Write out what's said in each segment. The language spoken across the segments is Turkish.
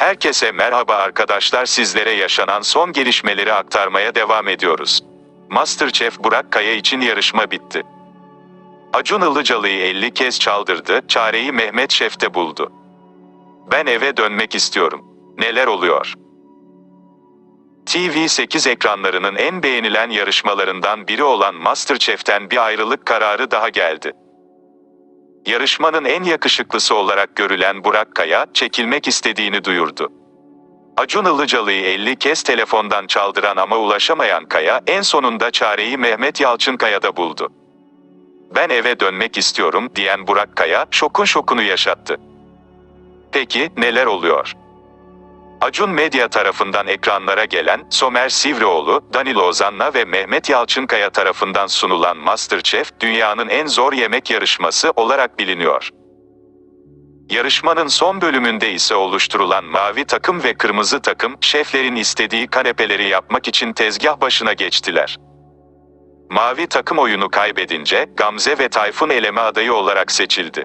Herkese merhaba arkadaşlar sizlere yaşanan son gelişmeleri aktarmaya devam ediyoruz. Masterchef Burak Kaya için yarışma bitti. Acun Ilıcalı'yı 50 kez çaldırdı, çareyi Mehmet Şef'te buldu. Ben eve dönmek istiyorum. Neler oluyor? TV8 ekranlarının en beğenilen yarışmalarından biri olan Masterchef'ten bir ayrılık kararı daha geldi. Yarışmanın en yakışıklısı olarak görülen Burak Kaya, çekilmek istediğini duyurdu. Acun Ilıcalı'yı 50 kez telefondan çaldıran ama ulaşamayan Kaya, en sonunda çareyi Mehmet Yalçınkaya'da buldu. Ben eve dönmek istiyorum diyen Burak Kaya, şokun şokunu yaşattı. Peki, neler oluyor? Acun Medya tarafından ekranlara gelen, Somer Sivrioğlu, Danilo Ozan'la ve Mehmet Yalçınkaya tarafından sunulan Masterchef, dünyanın en zor yemek yarışması olarak biliniyor. Yarışmanın son bölümünde ise oluşturulan mavi takım ve kırmızı takım, şeflerin istediği kanepeleri yapmak için tezgah başına geçtiler. Mavi takım oyunu kaybedince, Gamze ve Tayfun eleme adayı olarak seçildi.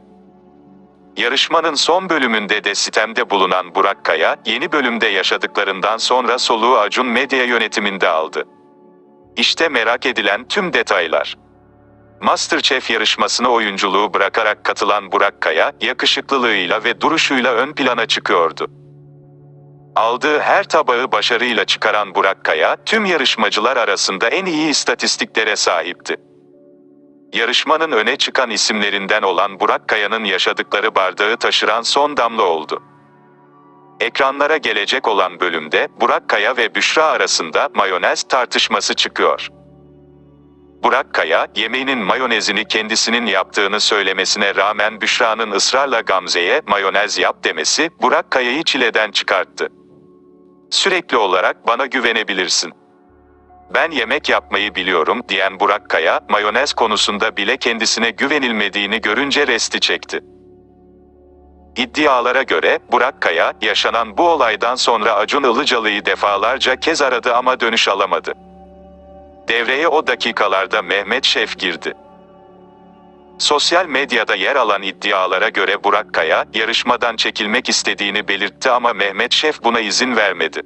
Yarışmanın son bölümünde de sitemde bulunan Burak Kaya, yeni bölümde yaşadıklarından sonra soluğu Acun Medya yönetiminde aldı. İşte merak edilen tüm detaylar. Masterchef yarışmasına oyunculuğu bırakarak katılan Burak Kaya, yakışıklılığıyla ve duruşuyla ön plana çıkıyordu. Aldığı her tabağı başarıyla çıkaran Burak Kaya, tüm yarışmacılar arasında en iyi istatistiklere sahipti. Yarışmanın öne çıkan isimlerinden olan Burak Kaya'nın yaşadıkları bardağı taşıran son damla oldu. Ekranlara gelecek olan bölümde Burak Kaya ve Büşra arasında mayonez tartışması çıkıyor. Burak Kaya, yemeğinin mayonezini kendisinin yaptığını söylemesine rağmen Büşra'nın ısrarla Gamze'ye mayonez yap demesi Burak Kaya'yı çileden çıkarttı. Sürekli olarak bana güvenebilirsin. Ben yemek yapmayı biliyorum diyen Burak Kaya, mayonez konusunda bile kendisine güvenilmediğini görünce resti çekti. İddialara göre, Burak Kaya, yaşanan bu olaydan sonra Acun Ilıcalı'yı defalarca kez aradı ama dönüş alamadı. Devreye o dakikalarda Mehmet Şef girdi. Sosyal medyada yer alan iddialara göre Burak Kaya, yarışmadan çekilmek istediğini belirtti ama Mehmet Şef buna izin vermedi.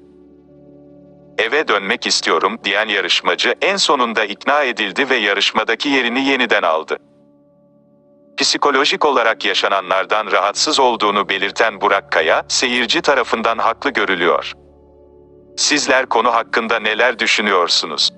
Eve dönmek istiyorum diyen yarışmacı en sonunda ikna edildi ve yarışmadaki yerini yeniden aldı. Psikolojik olarak yaşananlardan rahatsız olduğunu belirten Burak Kaya, seyirci tarafından haklı görülüyor. Sizler konu hakkında neler düşünüyorsunuz?